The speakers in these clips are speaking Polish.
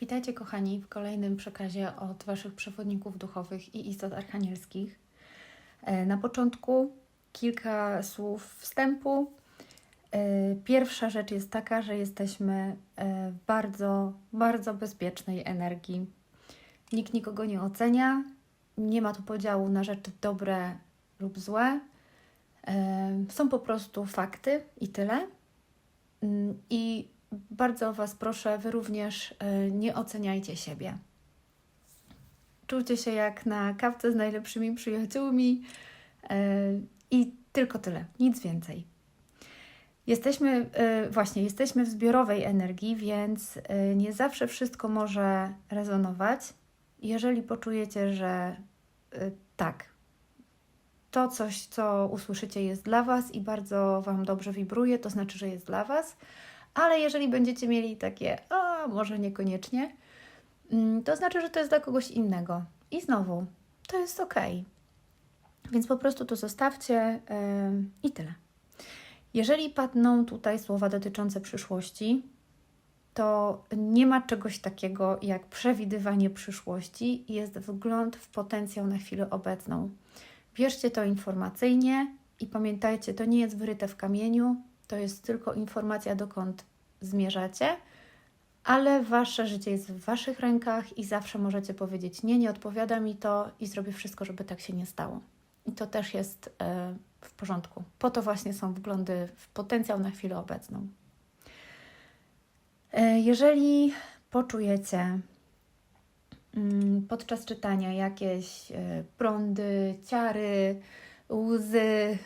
Witajcie kochani w kolejnym przekazie od Waszych przewodników duchowych i istot archanielskich. E, Na początku kilka słów wstępu. E, Pierwsza rzecz jest taka, że jesteśmy e, w bardzo, bardzo bezpiecznej energii. Nikt nikogo nie ocenia, nie ma tu podziału na rzeczy dobre lub złe. Są po prostu fakty i tyle. Mm, I bardzo Was proszę, Wy również e, nie oceniajcie siebie. Czujcie się jak na kawce z najlepszymi przyjaciółmi e, i tylko tyle, nic więcej. Jesteśmy, e, właśnie, jesteśmy w zbiorowej energii, więc nie zawsze wszystko może rezonować. Jeżeli poczujecie, że tak, to coś, co usłyszycie, jest dla Was i bardzo Wam dobrze wibruje, to znaczy, że jest dla Was. Ale jeżeli będziecie mieli takie, a może niekoniecznie, mm, to znaczy, że to jest dla kogoś innego. I znowu, to jest ok. Więc po prostu to zostawcie ym, i tyle. Jeżeli padną tutaj słowa dotyczące przyszłości, to nie ma czegoś takiego jak przewidywanie przyszłości, jest wgląd w potencjał na chwilę obecną. Bierzcie to informacyjnie i pamiętajcie, to nie jest wyryte w kamieniu, to jest tylko informacja, dokąd zmierzacie, ale wasze życie jest w waszych rękach i zawsze możecie powiedzieć: Nie, nie odpowiada mi to i zrobię wszystko, żeby tak się nie stało. I to też jest e, w porządku. Po to właśnie są wglądy w potencjał na chwilę obecną. E, jeżeli poczujecie mm, podczas czytania jakieś e, prądy, ciary, łzy,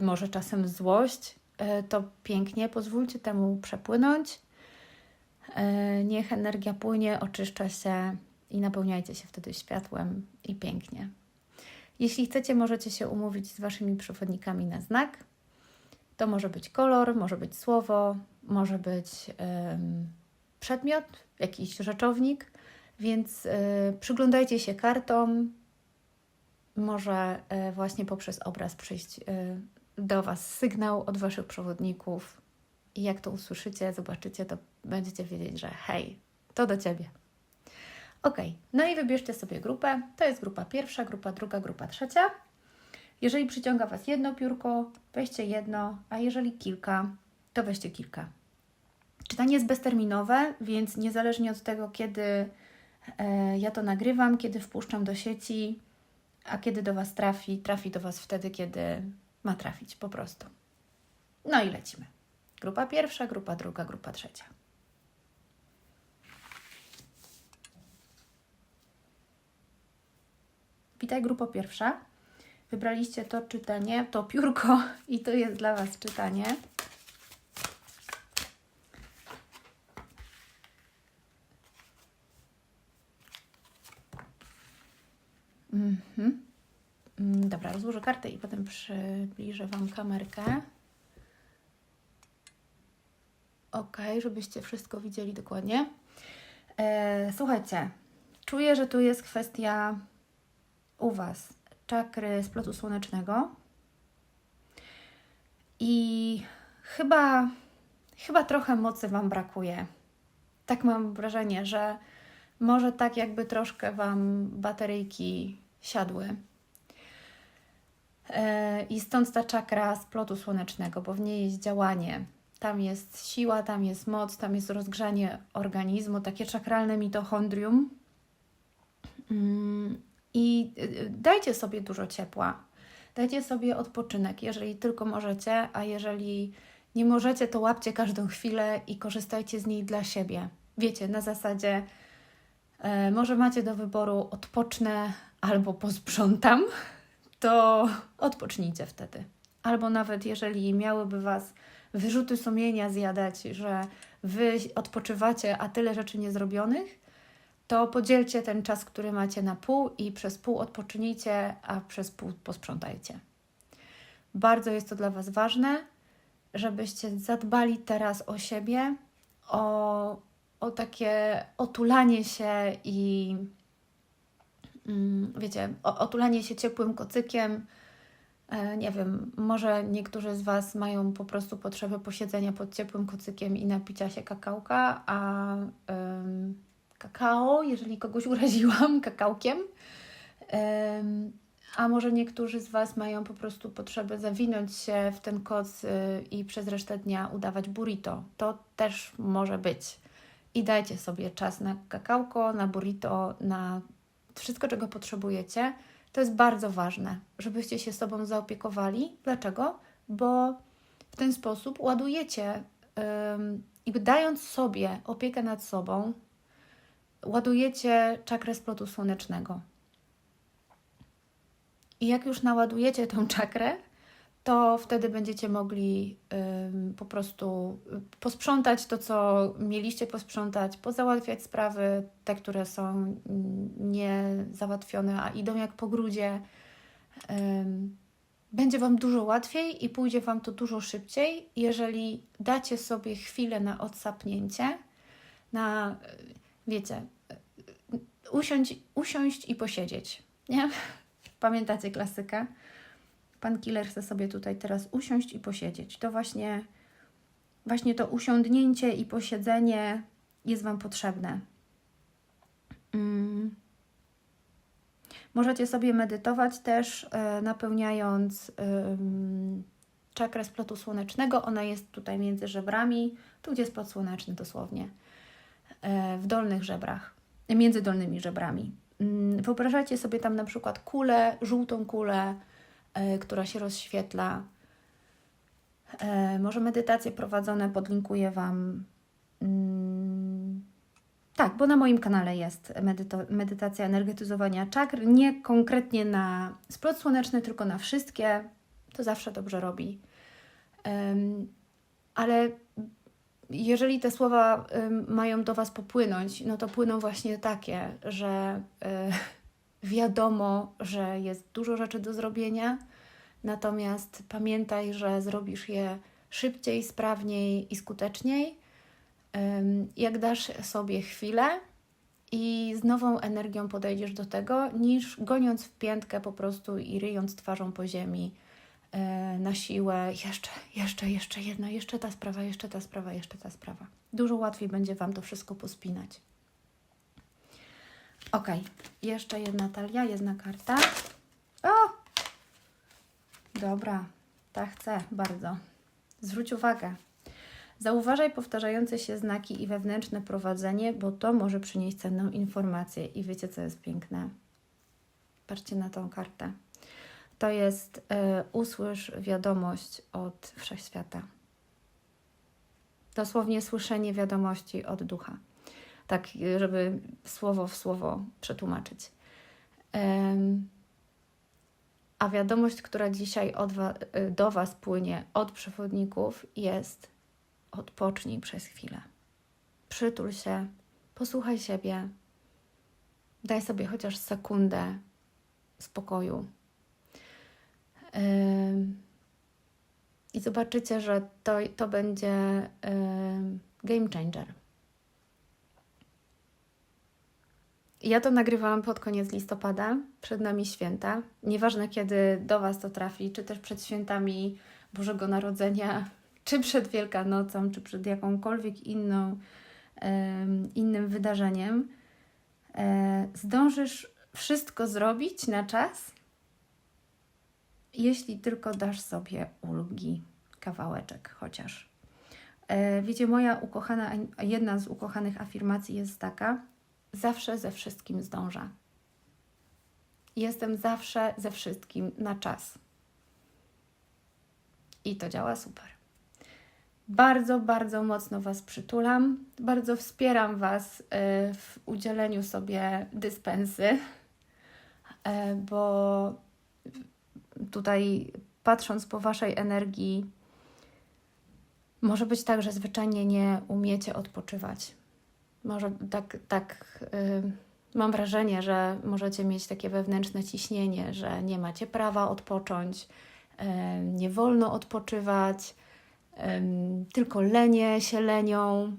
może czasem złość, to pięknie, pozwólcie temu przepłynąć. E, Niech energia płynie, oczyszcza się i napełniajcie się wtedy światłem i pięknie. Jeśli chcecie, możecie się umówić z Waszymi przewodnikami na znak. To może być kolor, może być słowo, może być przedmiot, jakiś rzeczownik, więc e, przyglądajcie się kartom. Może e, właśnie poprzez obraz przyjść e, do Was sygnał od Waszych przewodników i jak to usłyszycie, zobaczycie, to będziecie wiedzieć, że hej, to do Ciebie. Ok, no i wybierzcie sobie grupę. To jest grupa pierwsza, grupa druga, grupa trzecia. Jeżeli przyciąga Was jedno piórko, weźcie jedno, a jeżeli kilka, to weźcie kilka. Czytanie jest bezterminowe, więc niezależnie od tego, kiedy e, ja to nagrywam, kiedy wpuszczam do sieci, a kiedy do Was trafi, trafi do Was wtedy, kiedy ma trafić po prostu. No i lecimy. Grupa pierwsza, grupa druga, grupa trzecia. Witaj, grupa pierwsza. Wybraliście to czytanie, to piórko i to jest dla Was czytanie. Mhm. Mm, Dobra, rozłożę kartę i potem przybliżę Wam kamerkę. Ok, żebyście wszystko widzieli dokładnie. E, słuchajcie, czuję, że tu jest kwestia u Was czakry splotu słonecznego. I chyba, chyba trochę mocy Wam brakuje. Tak mam wrażenie, że może tak jakby troszkę Wam bateryjki siadły. E, I stąd ta czakra splotu słonecznego, bo w niej jest działanie. Tam jest siła, tam jest moc, tam jest rozgrzanie organizmu, takie czakralne mitochondrium. Mm, I y, dajcie sobie dużo ciepła. Dajcie sobie odpoczynek, jeżeli tylko możecie, a jeżeli nie możecie, to łapcie każdą chwilę i korzystajcie z niej dla siebie. Wiecie, na zasadzie e, może macie do wyboru odpocznę albo posprzątam, to odpocznijcie wtedy. Albo nawet jeżeli miałyby Was wyrzuty sumienia zjadać, że Wy odpoczywacie, a tyle rzeczy niezrobionych, to podzielcie ten czas, który macie na pół i przez pół odpocznijcie, a przez pół posprzątajcie. Bardzo jest to dla Was ważne, żebyście zadbali teraz o siebie, o, o takie otulanie się i wiecie, o, otulanie się ciepłym kocykiem. E, Nie wiem, może niektórzy z Was mają po prostu potrzebę posiedzenia pod ciepłym kocykiem i napicia się kakałka, a ym, kakao, jeżeli kogoś uraziłam kakałkiem. Em, A może niektórzy z Was mają po prostu potrzebę zawinąć się w ten koc y, i przez resztę dnia udawać burrito. To też może być. I dajcie sobie czas na kakałko, na burrito, na wszystko, czego potrzebujecie. To jest bardzo ważne, żebyście się sobą zaopiekowali. Dlaczego? Bo w ten sposób ładujecie i dając sobie opiekę nad sobą, ładujecie czakrę splotu słonecznego. I jak już naładujecie tą czakrę, to wtedy będziecie mogli po prostu y, posprzątać to, co mieliście posprzątać, pozałatwiać sprawy, te, które są niezałatwione, a idą jak po grudzie. Będzie Wam dużo łatwiej i pójdzie Wam to dużo szybciej, jeżeli dacie sobie chwilę na odsapnięcie, na, y, wiecie, y, usiąść, usiąść i posiedzieć, nie? Pamiętacie klasykę? Pan killer chce sobie tutaj teraz usiąść i posiedzieć. To właśnie, właśnie to usiądnięcie i posiedzenie jest Wam potrzebne. Mm. Możecie sobie medytować też, e, napełniając ym, czakrę splotu słonecznego. Ona jest tutaj między żebrami, tu gdzie jest splot słoneczny dosłownie, e, w dolnych żebrach, między dolnymi żebrami. Mm, Wyobrażacie sobie tam na przykład kulę, żółtą kulę, e, która się rozświetla. E, może medytacje prowadzone podlinkuję Wam. Mm, tak, bo na moim kanale jest medytacja energetyzowania czakr. Nie konkretnie na splot słoneczny, tylko na wszystkie. To zawsze dobrze robi. Ale jeżeli te słowa mają do Was popłynąć, no to płyną właśnie takie, że y, wiadomo, że jest dużo rzeczy do zrobienia, natomiast pamiętaj, że zrobisz je szybciej, sprawniej i skuteczniej, jak dasz sobie chwilę i z nową energią podejdziesz do tego, niż goniąc w piętkę po prostu i ryjąc twarzą po ziemi e, na siłę, jeszcze, jeszcze, jeszcze jedna, jeszcze ta sprawa, jeszcze ta sprawa, jeszcze ta sprawa. Dużo łatwiej będzie Wam to wszystko pospinać. Ok, jeszcze jedna talia, jedna karta. O! Dobra, ta chcę bardzo. Zwróć uwagę. Zauważaj powtarzające się znaki i wewnętrzne prowadzenie, bo to może przynieść cenną informację. I wiecie, co jest piękne? Patrzcie na tą kartę to jest e, usłysz wiadomość od wszechświata. Dosłownie słyszenie wiadomości od ducha. Tak, żeby słowo w słowo przetłumaczyć. A wiadomość, która dzisiaj wa- e, do Was płynie od przewodników, jest: odpocznij przez chwilę. Przytul się, posłuchaj siebie, daj sobie chociaż sekundę spokoju. I zobaczycie, że to, to będzie game changer. Ja to nagrywałam pod koniec listopada, przed nami święta. Nieważne kiedy do Was to trafi, czy też przed świętami Bożego Narodzenia, czy przed Wielkanocą, czy przed jakąkolwiek inną, ym, innym wydarzeniem, e, zdążysz wszystko zrobić na czas, jeśli tylko dasz sobie ulgi, kawałeczek chociaż. E, wiecie, moja ukochana, jedna z ukochanych afirmacji jest taka: zawsze ze wszystkim zdążę. Jestem zawsze ze wszystkim na czas. I to działa super. Bardzo, bardzo mocno Was przytulam, bardzo wspieram Was e, w udzieleniu sobie dyspensy, e, bo tutaj patrząc po Waszej energii, może być tak, że zwyczajnie nie umiecie odpoczywać. Może tak, tak yy, mam wrażenie, że możecie mieć takie wewnętrzne ciśnienie, że nie macie prawa odpocząć, yy, nie wolno odpoczywać, yy, tylko lenie się lenią,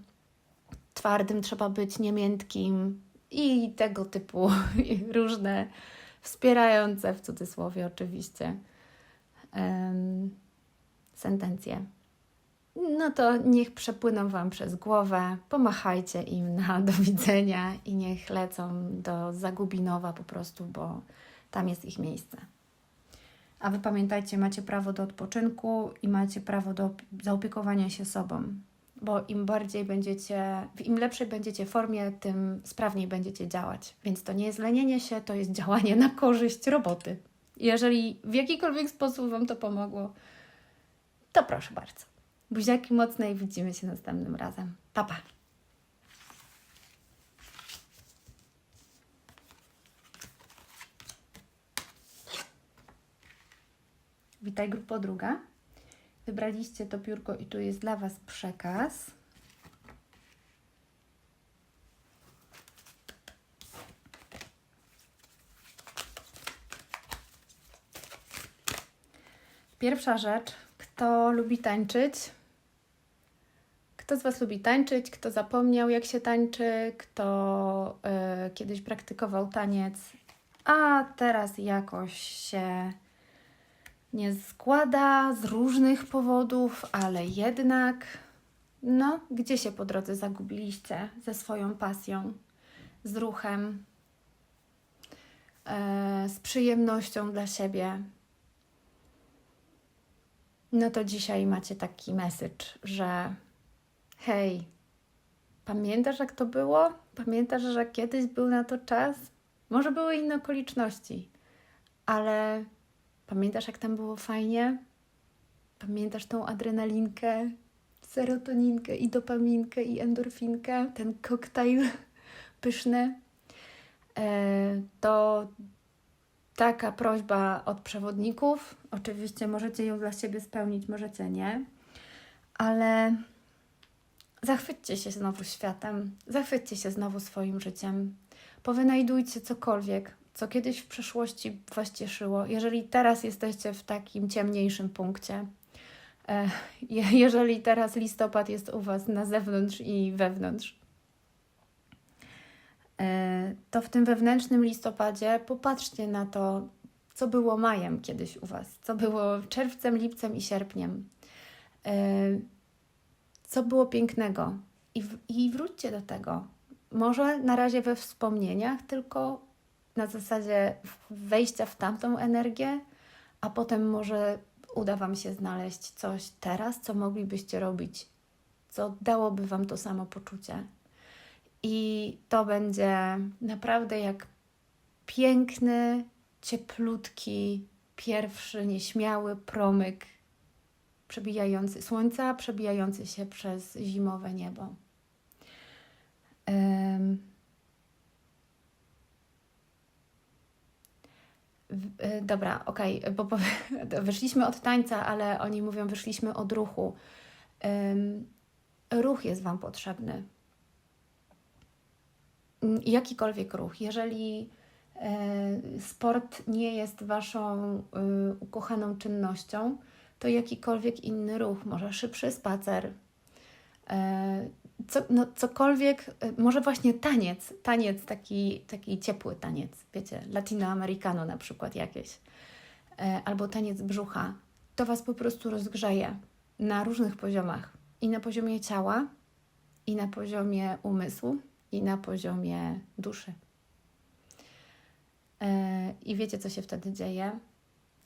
twardym trzeba być, niemiętkim i tego typu różne wspierające w cudzysłowie oczywiście sentencje. No to niech przepłyną Wam przez głowę, pomachajcie im na do widzenia i niech lecą do Zagubinowa po prostu, bo tam jest ich miejsce. A Wy pamiętajcie, macie prawo do odpoczynku i macie prawo do zaopiekowania się sobą, bo im bardziej będziecie, w im lepszej będziecie formie, tym sprawniej będziecie działać. Więc to nie jest lenienie się, to jest działanie na korzyść roboty. Jeżeli w jakikolwiek sposób Wam to pomogło, to proszę bardzo. Buziaki mocne i widzimy się następnym razem. Pa, pa. Witaj grupo druga. Wybraliście to piórko i tu jest dla Was przekaz. Pierwsza rzecz, kto lubi tańczyć? Kto z Was lubi tańczyć? Kto zapomniał, jak się tańczy? Kto y, kiedyś praktykował taniec, a teraz jakoś się nie składa z różnych powodów, ale jednak, no, gdzie się po drodze zagubiliście ze swoją pasją, z ruchem, y, z przyjemnością dla siebie? No to dzisiaj macie taki message, że hej, pamiętasz jak to było? Pamiętasz, że kiedyś był na to czas? Może były inne okoliczności, ale pamiętasz jak tam było fajnie? Pamiętasz tą adrenalinkę, serotoninkę i dopaminkę i endorfinkę, ten koktajl pyszny? E, to taka prośba od przewodników. Oczywiście możecie ją dla siebie spełnić, możecie nie, ale zachwyćcie się znowu światem, zachwyćcie się znowu swoim życiem. Powynajdujcie cokolwiek, co kiedyś w przeszłości Was cieszyło. Jeżeli teraz jesteście w takim ciemniejszym punkcie, e, jeżeli teraz listopad jest u Was na zewnątrz i wewnątrz, to w tym wewnętrznym listopadzie popatrzcie na to, co było majem kiedyś u Was, co było czerwcem, lipcem i sierpniem, e, co było pięknego i, i wróćcie do tego. Może na razie we wspomnieniach, tylko na zasadzie wejścia w tamtą energię, a potem może uda Wam się znaleźć coś teraz, co moglibyście robić, co dałoby Wam to samo poczucie. I to będzie naprawdę jak piękny, cieplutki, pierwszy nieśmiały promyk przebijający słońca, przebijający się przez zimowe niebo. Um, Dobra, okej, okay, bo wyszliśmy od tańca, ale oni mówią, wyszliśmy od ruchu. Ruch jest Wam potrzebny. Mm, jakikolwiek ruch. Jeżeli e, sport nie jest Waszą e, ukochaną czynnością, to jakikolwiek inny ruch, może szybszy spacer, e, co, no, cokolwiek, może właśnie taniec, taniec taki, taki ciepły taniec, wiecie, latinoamericano na przykład jakieś, albo taniec brzucha, to Was po prostu rozgrzeje na różnych poziomach i na poziomie ciała, i na poziomie umysłu, i na poziomie duszy. E, I wiecie, co się wtedy dzieje?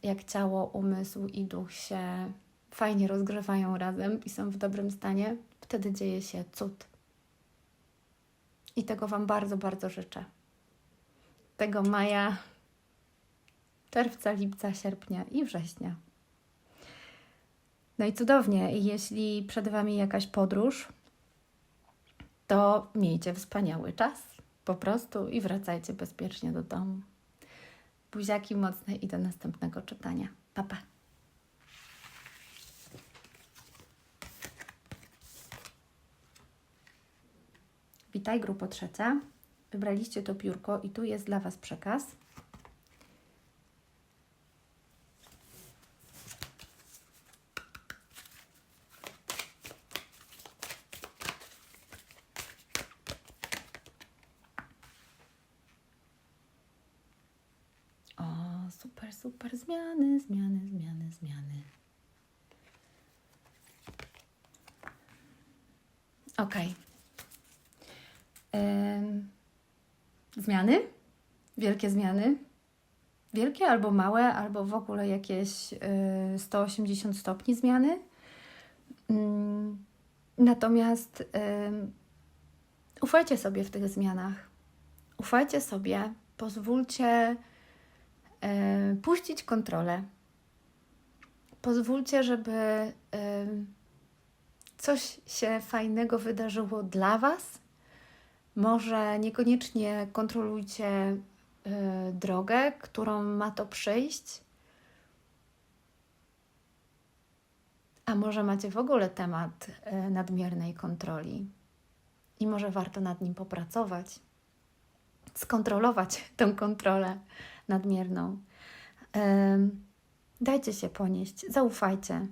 Jak ciało, umysł i duch się fajnie rozgrzewają razem i są w dobrym stanie, wtedy dzieje się cud. I tego Wam bardzo, bardzo życzę. Tego maja, czerwca, lipca, sierpnia i września. No i cudownie, jeśli przed Wami jakaś podróż, to miejcie wspaniały czas po prostu i wracajcie bezpiecznie do domu. Buziaki mocne i do następnego czytania. Pa, pa. Witaj, grupo trzecia. Wybraliście to piórko i tu jest dla Was przekaz. super, super. Zmiany, zmiany, zmiany, zmiany. Okej. Em, Zmiany? Wielkie zmiany? Wielkie albo małe, albo w ogóle jakieś y, 180 stopni zmiany. Mm, Natomiast ym, ufajcie sobie w tych zmianach. Ufajcie sobie, pozwólcie y, puścić kontrolę. Pozwólcie, żeby coś się fajnego wydarzyło dla Was. Może niekoniecznie kontrolujcie y, drogę, którą ma to przyjść. A może macie w ogóle temat y, nadmiernej kontroli i może warto nad nim popracować, skontrolować tę kontrolę nadmierną. Dajcie się ponieść, zaufajcie.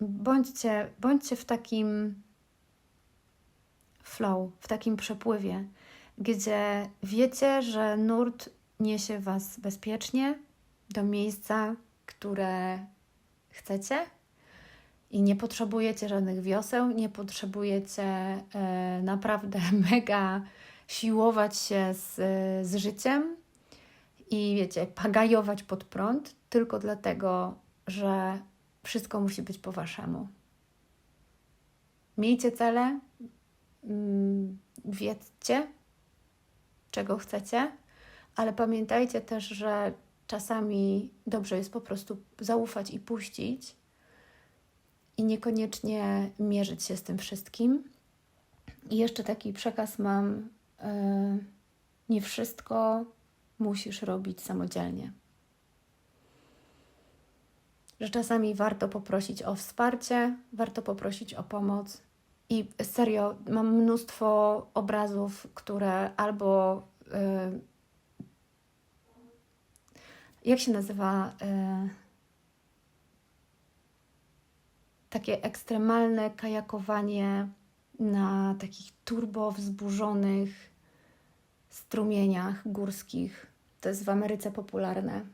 Bądźcie, bądźcie w takim flow, w takim przepływie, gdzie wiecie, że nurt niesie Was bezpiecznie do miejsca, które chcecie i nie potrzebujecie żadnych wioseł, nie potrzebujecie e, naprawdę mega siłować się z, z życiem i wiecie, pagajować pod prąd, tylko dlatego, że wszystko musi być po Waszemu. Miejcie cele, wiedzcie, czego chcecie, ale pamiętajcie też, że czasami dobrze jest po prostu zaufać i puścić i niekoniecznie mierzyć się z tym wszystkim. I jeszcze taki przekaz mam: yy, nie wszystko musisz robić samodzielnie. Że czasami warto poprosić o wsparcie, warto poprosić o pomoc. I serio, mam mnóstwo obrazów, które albo. Yy, jak się nazywa? Yy, takie ekstremalne kajakowanie na takich turbo wzburzonych strumieniach górskich. To jest w Ameryce popularne.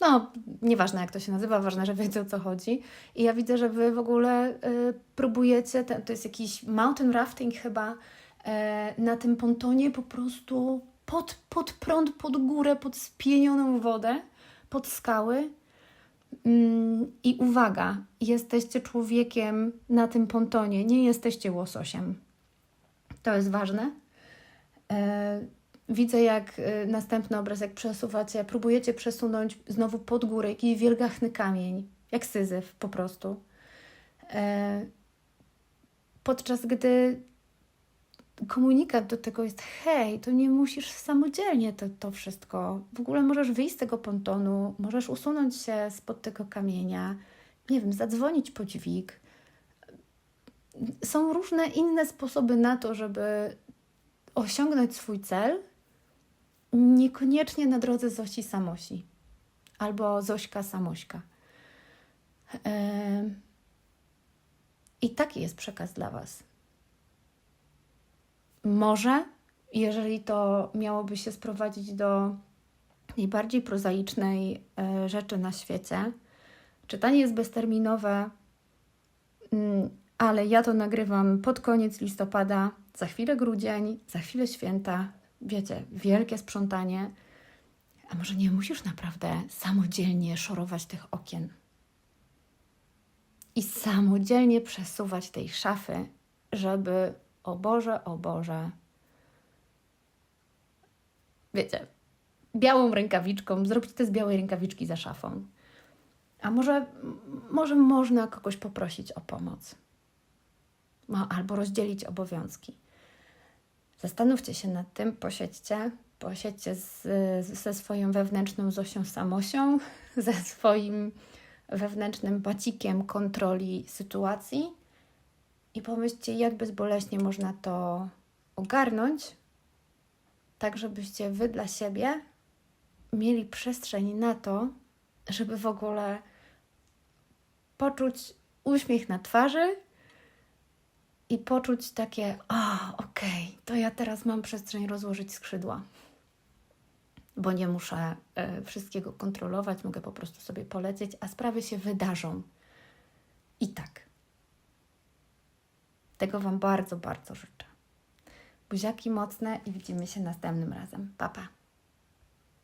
No, nieważne jak to się nazywa, ważne, że wiecie o co chodzi. I ja widzę, że wy w ogóle y, próbujecie, to jest jakiś mountain rafting chyba, y, na tym pontonie po prostu pod, pod prąd, pod górę, pod spienioną wodę, pod skały. Mm, I uwaga, jesteście człowiekiem na tym pontonie, nie jesteście łososiem. To jest ważne. E, widzę, jak e, następny obraz, jak przesuwacie, próbujecie przesunąć znowu pod górę jakiś wielgachny kamień, jak syzyf po prostu. E, podczas gdy komunikat do tego jest: hej, to nie musisz samodzielnie to, to wszystko. W ogóle możesz wyjść z tego pontonu, możesz usunąć się spod tego kamienia, nie wiem, zadzwonić po dźwig. Są różne inne sposoby na to, żeby osiągnąć swój cel, niekoniecznie na drodze Zosi Samosi albo Zośka Samośka. I taki jest przekaz dla Was. Może, jeżeli to miałoby się sprowadzić do najbardziej prozaicznej e, rzeczy na świecie, czytanie jest bezterminowe, mm, ale ja to nagrywam pod koniec listopada, za chwilę grudzień, za chwilę święta, wiecie, wielkie sprzątanie. A może nie musisz naprawdę samodzielnie szorować tych okien i samodzielnie przesuwać tej szafy, żeby o Boże, o Boże. Wiecie, białą rękawiczką, zrobić te z białej rękawiczki za szafą. A może, może można kogoś poprosić o pomoc. Albo rozdzielić obowiązki. Zastanówcie się nad tym, posiedźcie, posiedźcie z, ze swoją wewnętrzną Zosią Samosią, ze swoim wewnętrznym bacikiem kontroli sytuacji i pomyślcie, jak bezboleśnie można to ogarnąć, tak żebyście wy dla siebie mieli przestrzeń na to, żeby w ogóle poczuć uśmiech na twarzy i poczuć takie, o, okej, okay, to ja teraz mam przestrzeń rozłożyć skrzydła, bo nie muszę y, wszystkiego kontrolować, mogę po prostu sobie polecieć, a sprawy się wydarzą. I tak. Tego Wam bardzo, bardzo życzę. Buziaki mocne i widzimy się następnym razem. Pa, pa.